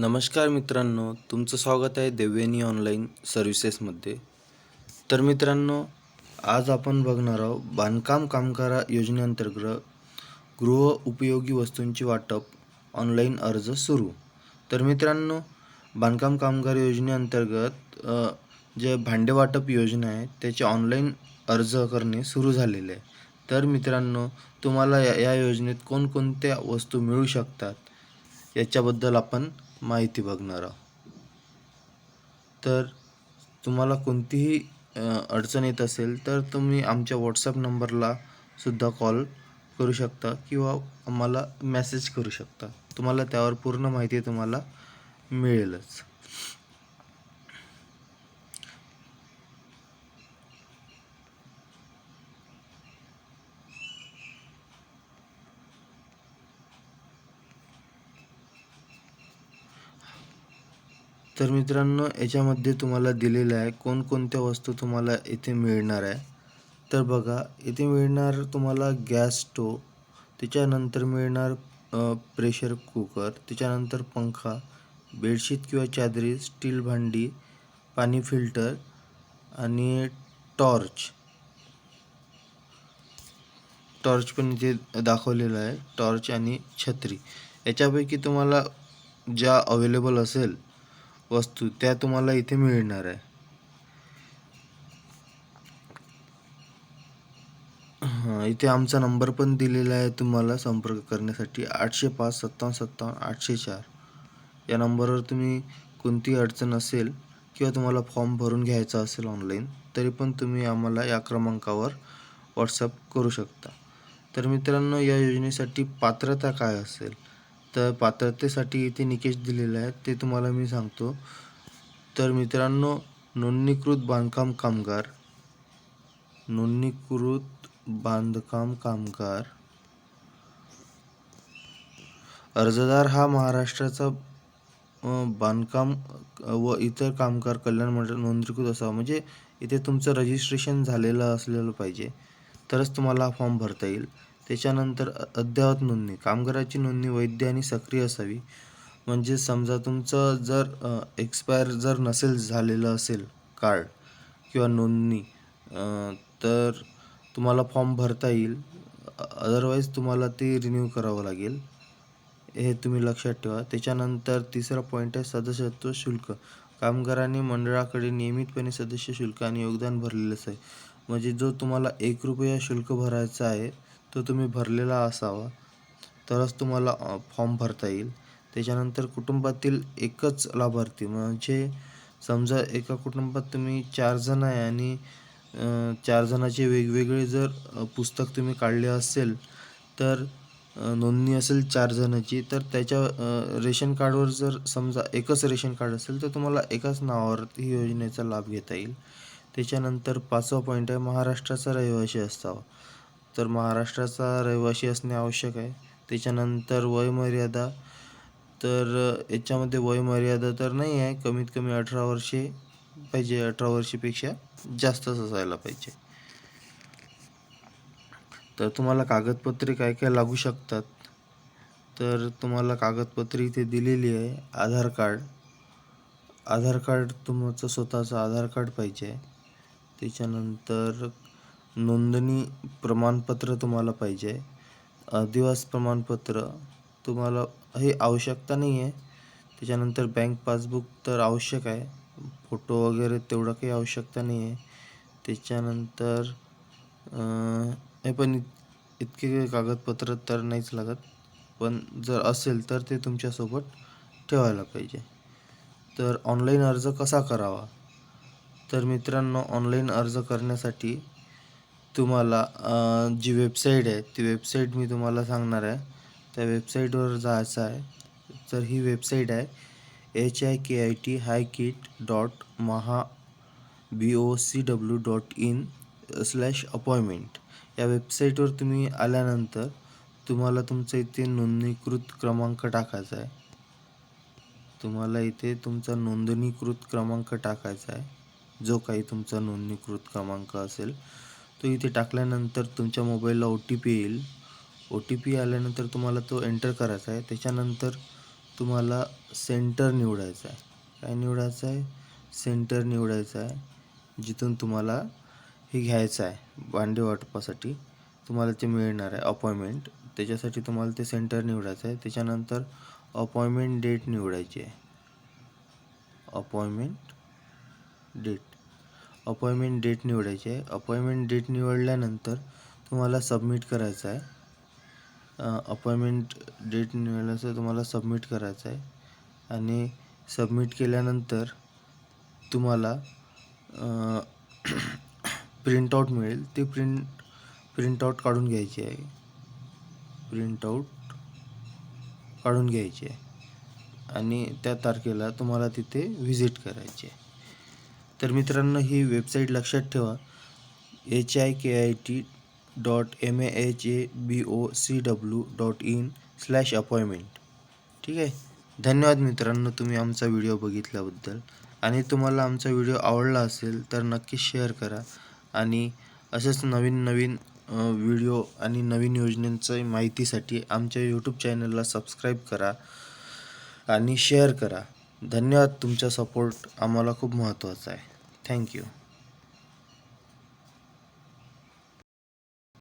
नमस्कार मित्रांनो तुमचं स्वागत आहे देवयानी ऑनलाईन सर्व्हिसेसमध्ये तर मित्रांनो आज आपण बघणार आहोत बांधकाम कामगार योजनेअंतर्गत गृह उपयोगी वस्तूंची वाटप ऑनलाईन अर्ज सुरू. तर मित्रांनो बांधकाम कामगार योजनेअंतर्गत जे भांडे वाटप योजना आहे त्याचे ऑनलाईन अर्ज करणे सुरू झालेले आहे. तर मित्रांनो तुम्हाला या या योजनेत कोणकोणत्या वस्तू मिळू शकतात? याच्याबद्दल आपण माहिती बघणार आहोत. तर तुम्हाला कोणतीही अडचण येत असेल तर तुम्ही आमच्या व्हॉट्सअप नंबरला सुद्धा कॉल करू शकता किंवा आम्हाला मेसेज करू शकता. तुम्हाला त्यावर पूर्ण माहिती तुम्हाला मिळेलच. तर मित्रांनो याच्यामध्ये तुम्हाला दिलेलं आहे कोणकोणत्या वस्तू तुम्हाला इथे मिळणार आहे. तर बघा इथे मिळणार तुम्हाला गॅस स्टोव त्याच्यानंतर मिळणार प्रेशर कुकर त्याच्यानंतर पंखा बेडशीट किंवा चादरी स्टील भांडी पाणी फिल्टर आणि टॉर्च. टॉर्च पण इथे दाखवलेलं आहे टॉर्च आणि छत्री. याच्यापैकी तुम्हाला ज्या अवेलेबल असेल वस्तू त्या तुम्हाला इथे मिळणार आहे. हां इथे आमचा नंबर पण दिलेला आहे तुम्हाला संपर्क करण्यासाठी. आठशे पाच सत्तावन्न सत्तावन्न आठशे चार. या नंबरवर तुम्ही कोणती अडचण असेल किंवा तुम्हाला फॉर्म भरून घ्यायचा असेल ऑनलाईन तरी पण तुम्ही आम्हाला या क्रमांकावर व्हॉट्सअप करू शकता. तर मित्रांनो या योजनेसाठी पात्रता काय असेल? तर पात्रतेसाठी इथे निकष दिलेला आहे. ते तुम्हाला मी सांगतो. तर मित्रांनो नोंदणीकृत बांधकाम कामगार. नोंदणीकृत बांधकाम कामगार. अर्जदार हा महाराष्ट्राचा बांधकाम व इतर कामगार कल्याण मंडळ नोंदणीकृत असावा. म्हणजे इथे तुमचं रजिस्ट्रेशन झालेलं असलेलं पाहिजे. तरच तुम्हाला हा फॉर्म भरता येईल. त्याच्यानंतर अद्ययावत नोंदणी. कामगाराची नोंदणी वैध आणि सक्रिय असावी. म्हणजे समजा तुमचं जर एक्सपायर जर नसेल झालेलं असेल कार्ड किंवा नोंदणी तर तुम्हाला फॉर्म भरता येईल. अदरवाईज तुम्हाला ते रिन्यू करावं लागेल. हे तुम्ही लक्षात ठेवा. त्याच्यानंतर तिसरा पॉईंट आहे सदस्यत्व शुल्क. कामगारांनी मंडळाकडे नियमितपणे सदस्य शुल्क आणि योगदान भरलेलंच आहे. म्हणजे जो तुम्हाला एक रुपया शुल्क भरायचा आहे तो तुम्ही भरलेला असावा. तरच तुम्हाला फॉर्म भरता येईल. त्याच्यानंतर कुटुंबातील एकच लाभार्थी म्हणजे समजा एका कुटुंबात तुम्ही चार जण आहे आणि चार जणाचे वेगवेगळे जर पुस्तक तुम्ही काढले असेल तर नोंदणी असेल चार जणाची तर त्याच्या रेशन कार्डवर जर समजा एकच रेशन कार्ड असेल तर तुम्हाला एकाच नावावर ही योजनेचा लाभ घेता येईल. त्याच्यानंतर पाचवा पॉईंट आहे महाराष्ट्राचा रहिवासी असावा. तर महाराष्ट्राचा रहिवासी असणे आवश्यक आहे. त्याच्यानंतर वयमर्यादा तर याच्यामध्ये वयमर्यादा तर नाही आहे. कमीत कमी अठरा वर्षे पाहिजे अठरा वर्षेपेक्षा जास्तच असायला पाहिजे. तर तुम्हाला कागदपत्रे काय काय लागू शकतात? तर तुम्हाला कागदपत्रे इथे दिलेली आहे. आधार कार्ड. आधार कार्ड तुमचं स्वतःचं आधार कार्ड पाहिजे. त्याच्यानंतर नोंदणी प्रमाणपत्र तुम्हाला पाहिजे. अधिवास प्रमाणपत्र तुम्हाला हे आवश्यकता नाही आहे त्याच्यानंतर बँक पासबुक तर आवश्यक आहे. फोटो वगैरे तेवढं काही आवश्यकता नाही आहे त्याच्यानंतर हे पण इत- इतके कागदपत्र तर नाहीच लागत. पण जर असेल तर ते तुमच्यासोबत ठेवायला पाहिजे. तर ऑनलाईन अर्ज कसा करावा? तर मित्रांनो ऑनलाईन अर्ज करण्यासाठी तुम्हाला जी वेबसाईट आहे ती वेबसाईट मी तुम्हाला सांगणार आहे. त्या वेबसाईटवर जायचं आहे. तर ही वेबसाईट आहे H I K I T hi kit dot Maha B O C W dot in slash appointment या वेबसाईटवर तुम्ही आल्यानंतर तुम्हाला तुमचा इथे नोंदणीकृत क्रमांक टाकायचा आहे. तुम्हाला इथे तुमचा नोंदणीकृत क्रमांक टाकायचा आहे. जो काही तुमचा नोंदणीकृत क्रमांक असेल तो इथे टाकल्यानंतर तुमच्या मोबाईलला ओ टी पी येईल. ओ टी पी आल्यानंतर तुम्हाला तो एंटर करायचा आहे. त्याच्यानंतर तुम्हाला सेंटर निवडायचं आहे. काय निवडायचं आहे? सेंटर निवडायचं आहे. जिथून तुम्हाला हे घ्यायचं आहे. भांडे वाटपासाठी तुम्हाला ते मिळणार आहे. अपॉइंटमेंट त्याच्यासाठी तुम्हाला ते सेंटर निवडायचं आहे. त्याच्यानंतर अपॉइंटमेंट डेट निवडायची आहे. अपॉइंटमेंट डेट अपॉइंटमेंट डेट निवडायची आहे. अपॉइंटमेंट डेट निवडल्यानंतर तुम्हाला सबमिट करायचं आहे. अपॉइंटमेंट डेट निवडल्याचं तुम्हाला सबमिट करायचं आहे. आणि सबमिट केल्यानंतर तुम्हाला प्रिंटआउट मिळेल. ते प्रिंट प्रिंटआउट काढून घ्यायची आहे. प्रिंटआउट काढून घ्यायची आहे. आणि त्या तारखेला तुम्हाला तिथे व्हिजिट करायची आहे. तर मित्रांनो ही वेबसाईट लक्षात ठेवा. H I K I T dot M A H A B O C W dot in slash appointment ठीक आहे? धन्यवाद मित्रांनो तुम्ही आमचा व्हिडिओ बघितल्याबद्दल. आणि तुम्हाला आमचा व्हिडिओ आवडला असेल तर नक्की शेअर करा. आणि असेच नवीन नवीन व्हिडिओ आणि नवीन योजनेचं माहितीसाठी आमच्या यूट्यूब चॅनलला सबस्क्राईब करा. आणि शेअर करा. धन्यवाद तुमचा सपोर्ट आम्हाला खूप महत्त्वाचा आहे. थँक्यू